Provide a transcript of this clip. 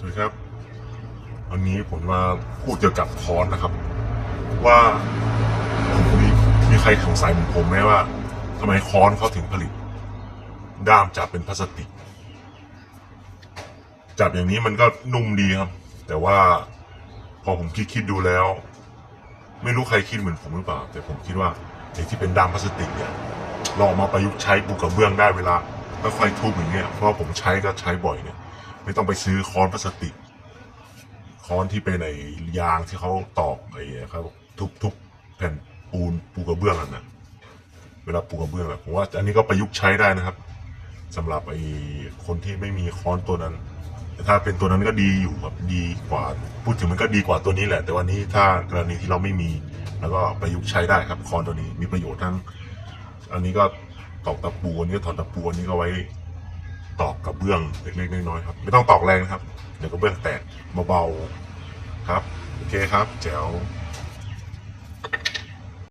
สวัสดีครับ วันนี้ผมมาพูดเกี่ยวกับคอนนะครับ ว่ามีมีใครสงสัยเหมือนผมไหมว่าทำไมคอนเขาถึงผลิต ด้ามจับเป็นพลาสติก จับอย่างนี้มันก็นุ่มดีครับ แต่ว่าพอผมคิดคิดดูแล้ว ไม่รู้ใครคิดเหมือนผมหรือเปล่า แต่ผมคิดว่าไอ้ที่เป็นด้ามพลาสติกเนี่ยลองเอามาประยุกต์ใช้ปูกระเบื้องได้เวลาค่อยๆทุบอย่างเงี้ยเพราะผมใช้ก็ใช้บ่อยเนี่ย ไม่ต้องไปซื้อค้อนพลาสติก ค้อนที่เป็นไอ้ยางที่เขาตอกไอ้เขาทุบทุบแผ่นปูนปูกระเบื้องอะนะเวลาปูกระเบื้องอะผมว่าอันนี้ก็ประยุกต์ใช้ได้นะครับสำหรับไอ้คนที่ไม่มีค้อนตัวนั้น แต่ถ้าเป็นตัวนั้นก็ดีอยู่ครับดีกว่า พูดถึงมันก็ดีกว่าตัวนี้แหละ แต่วันนี้ถ้ากรณีที่เราไม่มี แล้วก็ประยุกต์ใช้ได้ครับค้อนตัวนี้มีประโยชน์ทั้ง อันนี้ก็ตอกตะปูอันนี้ก็ถอนตะปูอันนี้ก็ไว้ ตอกกระเบื้องเล็กๆน้อยๆครับ ไม่ต้องตอกแรงนะครับ เดี๋ยวกระเบื้องแตกเบาๆครับ โอเคครับแจ๋ว